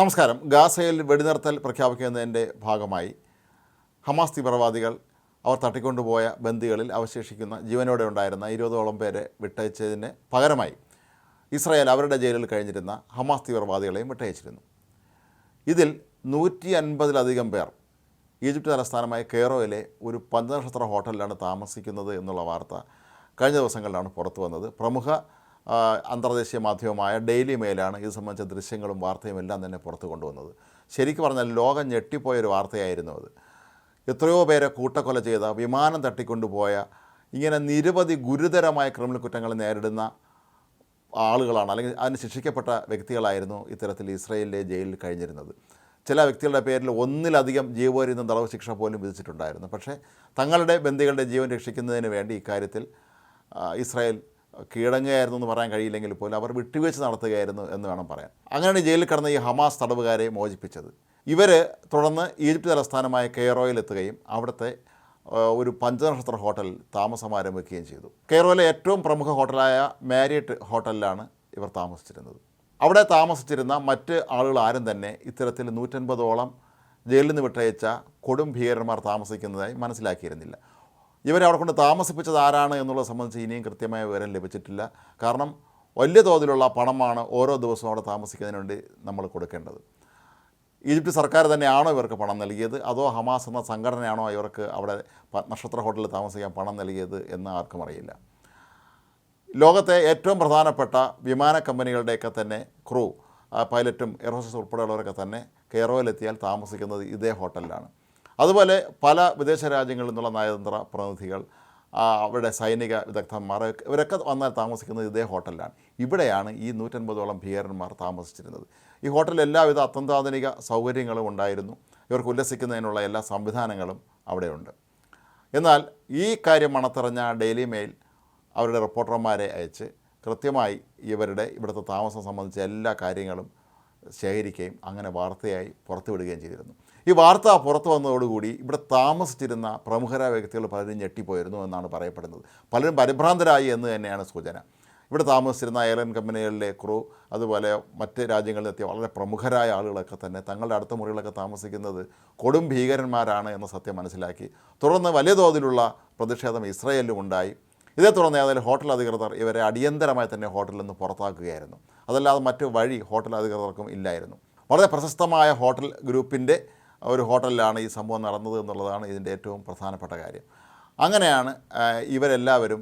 നമസ്കാരം. ഗാസയിൽ വെടിനിർത്തൽ പ്രഖ്യാപിക്കുന്നതിന്റെ ഭാഗമായി ഹമാസ് തീവ്രവാദികൾ അവർ തട്ടിക്കൊണ്ടുപോയ ബന്ദികളിൽ അവശേഷിക്കുന്ന ജീവനോടെ ഉണ്ടായിരുന്ന ഇരുപതോളം പേരെ വിട്ടയച്ചതിന് പകരമായി ഇസ്രായേൽ അവരുടെ ജയിലിൽ കഴിഞ്ഞിരുന്ന ഹമാസ് തീവ്രവാദികളെയും വിട്ടയച്ചിരുന്നു. ഇതിൽ നൂറ്റി അൻപതിലധികം പേർ ഈജിപ്ത് തലസ്ഥാനമായ കെയറോയിലെ ഒരു പഞ്ചനക്ഷത്ര ഹോട്ടലിലാണ് താമസിക്കുന്നത് എന്നുള്ള വാർത്ത കഴിഞ്ഞ ദിവസങ്ങളിലാണ് പുറത്തു വന്നത് പ്രമുഖ അന്തർദേശീയ മാധ്യമമായ ഡെയിലി മെയിലാണ് ഇത് സംബന്ധിച്ച ദൃശ്യങ്ങളും വാർത്തയും എല്ലാം തന്നെ പുറത്തു കൊണ്ടുവന്നത്. ശരിക്കും പറഞ്ഞാൽ ലോകം ഞെട്ടിപ്പോയൊരു വാർത്തയായിരുന്നു അത്. എത്രയോ പേരെ കൂട്ടക്കൊല ചെയ്ത വിമാനം തട്ടിക്കൊണ്ടുപോയ ഇങ്ങനെ നിരവധി ഗുരുതരമായ ക്രിമിനൽ കുറ്റങ്ങൾ നേരിടുന്ന ആളുകളാണ് അല്ലെങ്കിൽ അതിന് ശിക്ഷിക്കപ്പെട്ട വ്യക്തികളായിരുന്നു ഇത്തരത്തിൽ ഇസ്രയേലിലെ ജയിലിൽ കഴിഞ്ഞിരുന്നത്. ചില വ്യക്തികളുടെ പേരിൽ ഒന്നിലധികം ജീവപര്യന്തം തടവ് ശിക്ഷ പോലും വിധിച്ചിട്ടുണ്ടായിരുന്നു. പക്ഷേ തങ്ങളുടെ ബന്ധികളുടെ ജീവൻ രക്ഷിക്കുന്നതിന് വേണ്ടി ഇക്കാര്യത്തിൽ ഇസ്രായേൽ കീഴടങ്ങുകയായിരുന്നു എന്ന് പറയാൻ കഴിയില്ലെങ്കിൽ പോലും അവർ വിട്ടുവീഴ്ച നടത്തുകയായിരുന്നു എന്ന് വേണം പറയാൻ. അങ്ങനെയാണ് ജയിലിൽ കിടന്ന ഈ ഹമാസ് തടവുകാരെ മോചിപ്പിച്ചത്. ഇവർ തുടർന്ന് ഈജിപ്ത് തലസ്ഥാനമായ കെയറോയിലെത്തുകയും അവിടുത്തെ ആ, ഒരു പഞ്ചനക്ഷത്ര ഹോട്ടലിൽ താമസം ആരംഭിക്കുകയും ചെയ്തു. കെയറോയിലെ ഏറ്റവും പ്രമുഖ ഹോട്ടലായ മാരിയറ്റ് ഹോട്ടലിലാണ് ഇവർ താമസിച്ചിരുന്നത്. അവിടെ താമസിച്ചിരുന്ന മറ്റ് ആളുകൾ ആരും തന്നെ ഇത്തരത്തിൽ നൂറ്റൻപതോളം ജയിലിൽ നിന്ന് വിട്ടയച്ച കൊടും ഭീകരന്മാർ താമസിക്കുന്നതായി മനസ്സിലാക്കിയിരുന്നില്ല. ഇവരെ അവിടെ കൊണ്ട് താമസിപ്പിച്ചത് ആരാണ് എന്നുള്ളത് സംബന്ധിച്ച് ഇനിയും കൃത്യമായ വിവരം ലഭിച്ചിട്ടില്ല. കാരണം വലിയ തോതിലുള്ള പണമാണ് ഓരോ ദിവസവും അവിടെ താമസിക്കുന്നതിന് വേണ്ടി നമ്മൾ കൊടുക്കേണ്ടത്. ഈജിപ്ത് സർക്കാർ തന്നെയാണോ ഇവർക്ക് പണം നൽകിയത്? അതോ ഹമാസ് എന്ന സംഘടനയാണോ ഇവർക്ക് അവിടെ നക്ഷത്ര ഹോട്ടലിൽ താമസിക്കാൻ പണം നൽകിയത് എന്ന് ആർക്കും അറിയില്ല. ലോകത്തെ ഏറ്റവും പ്രധാനപ്പെട്ട വിമാന കമ്പനികളുടെയൊക്കെ തന്നെ ക്രൂ പൈലറ്റും എയർ ഹോസ്റ്റസ് ഉൾപ്പെടെയുള്ളവരൊക്കെ തന്നെ കെയറോയിലെത്തിയാൽ താമസിക്കുന്നത് ഇതേ ഹോട്ടലിലാണ്. അതുപോലെ പല വിദേശ രാജ്യങ്ങളിൽ നിന്നുള്ള നയതന്ത്ര പ്രതിനിധികൾ അവരുടെ സൈനിക വിദഗ്ധന്മാർ ഇവരൊക്കെ വന്നാൽ താമസിക്കുന്നത് ഇതേ ഹോട്ടലിലാണ്. ഇവിടെയാണ് ഈ നൂറ്റൻപതോളം ഭീകരന്മാർ താമസിച്ചിരുന്നത്. ഈ ഹോട്ടലിൽ എല്ലാവിധ അത്യന്താധുനിക സൗകര്യങ്ങളും ഉണ്ടായിരുന്നു. ഇവർക്ക് ഉല്ലസിക്കുന്നതിനുള്ള എല്ലാ സംവിധാനങ്ങളും അവിടെയുണ്ട്. എന്നാൽ ഈ കാര്യം മണത്തറിഞ്ഞ ഡെയിലി മെയിൽ അവരുടെ റിപ്പോർട്ടർമാരെ അയച്ച് കൃത്യമായി ഇവരുടെ ഇവിടുത്തെ താമസം സംബന്ധിച്ച എല്ലാ കാര്യങ്ങളും ശേഖരിക്കുകയും അങ്ങനെ വാർത്തയായി പുറത്തുവിടുകയും ചെയ്തിരുന്നു. ഈ വാർത്ത പുറത്തു വന്നതോടുകൂടി ഇവിടെ താമസിച്ചിരുന്ന പ്രമുഖരായ വ്യക്തികൾ പലരും ഞെട്ടിപ്പോയിരുന്നു എന്നാണ് പറയപ്പെടുന്നത്. പലരും പരിഭ്രാന്തരായി എന്ന് തന്നെയാണ് സൂചന. ഇവിടെ താമസിച്ചിരുന്ന എയർലൈൻ കമ്പനികളിലെ ക്രൂ അതുപോലെ മറ്റ് രാജ്യങ്ങളിൽ എത്തിയ വളരെ പ്രമുഖരായ ആളുകളൊക്കെ തന്നെ തങ്ങളുടെ അടുത്ത മുറികളൊക്കെ താമസിക്കുന്നത് കൊടും ഭീകരന്മാരാണ് എന്ന സത്യം മനസ്സിലാക്കി. തുടർന്ന് വലിയ തോതിലുള്ള പ്രതിഷേധം ഇസ്രയേലിലും ഉണ്ടായി. ഇതേ തുടർന്ന് ഏതായാലും ഹോട്ടൽ അധികൃതർ ഇവരെ അടിയന്തരമായി തന്നെ ഹോട്ടലിൽ നിന്ന് പുറത്താക്കുകയായിരുന്നു. അതല്ലാതെ മറ്റു വഴി ഹോട്ടൽ അധികൃതർക്കും ഇല്ലായിരുന്നു. വളരെ പ്രശസ്തമായ ഹോട്ടൽ ഗ്രൂപ്പിന്റെ ഒരു ഹോട്ടലിലാണ് ഈ സംഭവം നടന്നത് എന്നുള്ളതാണ് ഇതിന്റെ ഏറ്റവും പ്രധാനപ്പെട്ട കാര്യം. അങ്ങനെയാണ് ഇവരെല്ലാവരും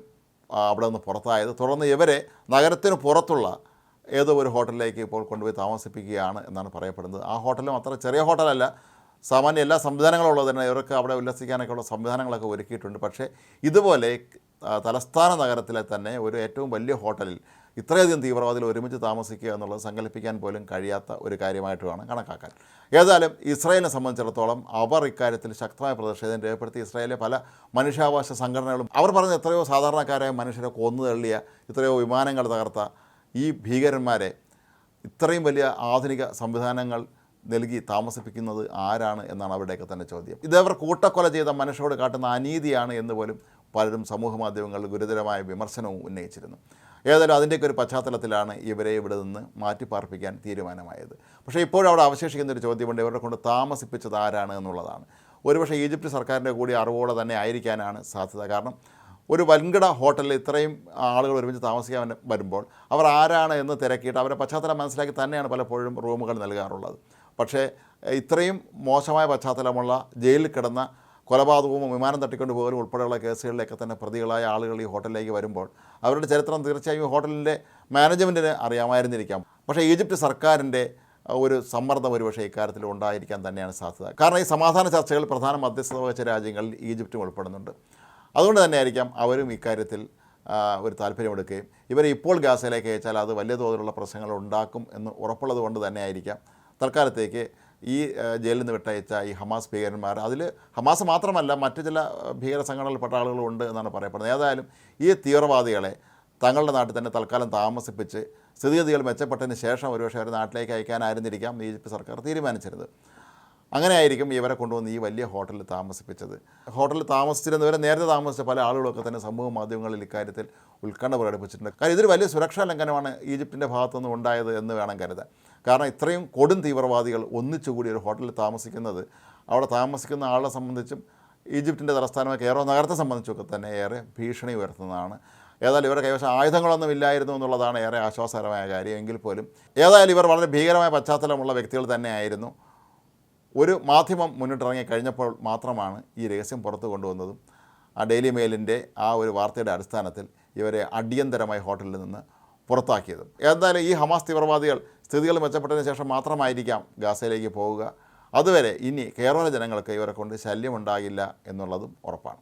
അവിടെ നിന്ന് പുറത്തായത്. തുടർന്ന് ഇവരെ നഗരത്തിന് പുറത്തുള്ള ഏതോ ഒരു ഹോട്ടലിലേക്ക് ഇപ്പോൾ കൊണ്ടുപോയി താമസിപ്പിക്കുകയാണ് എന്നാണ് പറയപ്പെടുന്നത്. ആ ഹോട്ടലും അത്ര ചെറിയ ഹോട്ടലല്ല. സാമാന്യ എല്ലാ സംവിധാനങ്ങളും ഉള്ളത് തന്നെ. ഇവർക്ക് അവിടെ ഉല്ലസിക്കാനൊക്കെ ഉള്ള സംവിധാനങ്ങളൊക്കെ ഒരുക്കിയിട്ടുണ്ട്. പക്ഷേ ഇതുപോലെ തലസ്ഥാന നഗരത്തിലെ തന്നെ ഒരു ഏറ്റവും വലിയ ഹോട്ടലിൽ ഇത്രയധികം തീവ്രവാദികൾ ഒരുമിച്ച് താമസിക്കുക എന്നുള്ളത് സങ്കല്പിക്കാൻ പോലും കഴിയാത്ത ഒരു കാര്യമായിട്ട് വേണം കണക്കാക്കാൻ ഏതായാലും ഇസ്രായേലിനെ സംബന്ധിച്ചിടത്തോളം അവർ ഇക്കാര്യത്തിൽ ശക്തമായ പ്രതിഷേധം രേഖപ്പെടുത്തി. ഇസ്രായേലിലെ പല മനുഷ്യാവകാശ സംഘടനകളും അവർ പറഞ്ഞ എത്രയോ സാധാരണക്കാരായ മനുഷ്യരെ കൊന്നു തള്ളിയ എത്രയോ വിമാനങ്ങൾ തകർത്ത ഈ ഭീകരന്മാരെ ഇത്രയും വലിയ ആധുനിക സംവിധാനങ്ങൾ നൽകി താമസിപ്പിക്കുന്നത് ആരാണ് എന്നാണ് അവരുടെയൊക്കെ തന്നെ ചോദ്യം. ഇതവർ കൂട്ടക്കൊല ചെയ്ത മനുഷ്യരോട് കാട്ടുന്ന അനീതിയാണ് എന്ന് പോലും പലരും സമൂഹ മാധ്യമങ്ങളിൽ ഗുരുതരമായ വിമർശനവും ഉന്നയിച്ചിരുന്നു. ഏതായാലും അതിന്റെയൊക്കെ ഒരു പശ്ചാത്തലത്തിലാണ് ഇവരെ ഇവിടെ നിന്ന് മാറ്റി പാർപ്പിക്കാൻ തീരുമാനമായത്. പക്ഷേ ഇപ്പോഴും അവിടെ അവശേഷിക്കുന്ന ഒരു ചോദ്യമുണ്ട് ഇവരെ കൊണ്ട് താമസിപ്പിച്ചത് ആരാണ് എന്നുള്ളതാണ്. ഒരുപക്ഷെ ഈജിപ്ത് സർക്കാരിന്റെ കൂടി അറിവോടെ തന്നെ ആയിരിക്കാനാണ് സാധ്യത. കാരണം ഒരു വൻകിട ഹോട്ടലിൽ ഇത്രയും ആളുകൾ ഒരുമിച്ച് താമസിക്കാൻ വരുമ്പോൾ അവർ ആരാണ് എന്ന് തിരക്കിയിട്ട് അവരെ പശ്ചാത്തലം മനസ്സിലാക്കി തന്നെയാണ് പലപ്പോഴും റൂമുകൾ നൽകാറുള്ളത്. പക്ഷേ ഇത്രയും മോശമായ പശ്ചാത്തലമുള്ള ജയിലിൽ കിടന്ന കൊലപാതകവും വിമാനം തട്ടിക്കൊണ്ട് പോകലും ഉൾപ്പെടെയുള്ള കേസുകളിലൊക്കെ തന്നെ പ്രതികളായ ആളുകൾ ഈ ഹോട്ടലിലേക്ക് വരുമ്പോൾ അവരുടെ ചരിത്രം തീർച്ചയായും ഈ ഹോട്ടലിന്റെ മാനേജ്മെന്റിന് അറിയാമായിരുന്നിരിക്കാം. പക്ഷേ ഈജിപ്ത് സർക്കാരിന്റെ ഒരു സമ്മർദ്ദം ഒരുപക്ഷെ ഇക്കാര്യത്തിൽ ഉണ്ടായിരിക്കാൻ തന്നെയാണ് സാധ്യത. കാരണം ഈ സമാധാന ചർച്ചകൾ പ്രധാന മധ്യസ്ഥത വഹിച്ച രാജ്യങ്ങളിൽ ഈജിപ്തും ഉൾപ്പെടുന്നുണ്ട്. അതുകൊണ്ട് തന്നെയായിരിക്കാം അവരും ഇക്കാര്യത്തിൽ ഒരു താല്പര്യമെടുക്കുകയും ഇവരെ ഇപ്പോൾ ഗാസയിലേക്ക് അയച്ചാൽ അത് വലിയ തോതിലുള്ള പ്രശ്നങ്ങൾ ഉണ്ടാക്കും എന്ന് ഉറപ്പുള്ളത് കൊണ്ട് തന്നെയായിരിക്കാം തൽക്കാലത്തേക്ക് ഈ ജയിലിൽ നിന്ന് വിട്ടയച്ച ഈ ഹമാസ് ഭീകരന്മാർ. അതിൽ ഹമാസ് മാത്രമല്ല മറ്റു ചില ഭീകര സംഘടനകളിൽപ്പെട്ട ആളുകളുണ്ട് എന്നാണ് പറയപ്പെടുന്നത്. ഏതായാലും ഈ തീവ്രവാദികളെ തങ്ങളുടെ നാട്ടിൽ തന്നെ തൽക്കാലം താമസിപ്പിച്ച് സ്ഥിതിഗതികൾ മെച്ചപ്പെട്ടതിന് ശേഷം ഒരുപക്ഷെ അവർ നാട്ടിലേക്ക് അയക്കാനായിരുന്നിരിക്കാം. ഈജിപ്ത് സർക്കാർ തീരുമാനിച്ചിരുന്നത്. അങ്ങനെയായിരിക്കും ഇവരെ കൊണ്ടുവന്ന് ഈ വലിയ ഹോട്ടലിൽ താമസിപ്പിച്ചത്. ഹോട്ടലിൽ താമസിച്ചിരുന്നവരെ നേരത്തെ താമസിച്ച പല ആളുകളൊക്കെ തന്നെ സമൂഹ മാധ്യമങ്ങളിൽ ഇക്കാര്യത്തിൽ ഉത്കണ്ഠ പ്രകടിപ്പിച്ചിട്ടുണ്ട്. കാരണം ഇതൊരു വലിയ സുരക്ഷാ ലംഘനമാണ് ഈജിപ്തിന്റെ ഭാഗത്തുനിന്ന് ഉണ്ടായത് എന്ന് വേണം കരുതാൻ. കാരണം ഇത്രയും കൊടും തീവ്രവാദികൾ ഒന്നിച്ചുകൂടി ഒരു ഹോട്ടലിൽ താമസിക്കുന്നത് അവിടെ താമസിക്കുന്ന ആളെ സംബന്ധിച്ചും ഈജിപ്തിന്റെ തലസ്ഥാനമായ കേരള നഗരത്തെ സംബന്ധിച്ചൊക്കെ തന്നെ ഏറെ ഭീഷണി ഉയർത്തുന്നതാണ്. ഏതായാലും ഇവരുടെ കൈവശം ആയുധങ്ങളൊന്നും ഇല്ലായിരുന്നു എന്നുള്ളതാണ് ഏറെ ആശ്വാസകരമായ കാര്യം. എങ്കിൽ പോലും ഏതായാലും ഇവർ വളരെ ഭീകരമായ പശ്ചാത്തലമുള്ള വ്യക്തികൾ തന്നെയായിരുന്നു. ഒരു മാധ്യമം മുന്നിട്ടിറങ്ങി കഴിഞ്ഞപ്പോൾ മാത്രമാണ് ഈ രഹസ്യം പുറത്തു കൊണ്ടുവന്നതും. ആ ഡെയിലി മെയിലിന്റെ ആ ഒരു വാർത്തയുടെ അടിസ്ഥാനത്തിൽ ഇവരെ അടിയന്തരമായി ഹോട്ടലിൽ നിന്ന് പുറത്താക്കിയതും. എന്തായാലും ഈ ഹമാസ് തീവ്രവാദികൾ സ്ഥിതികൾ മെച്ചപ്പെട്ടതിന് ശേഷം മാത്രമായിരിക്കാം ഗാസയിലേക്ക് പോവുക അതുവരെ ഇനി കേരള ജനങ്ങൾക്ക് ഇവരെ കൊണ്ട് ശല്യമുണ്ടാകില്ല എന്നുള്ളതും ഉറപ്പാണ്.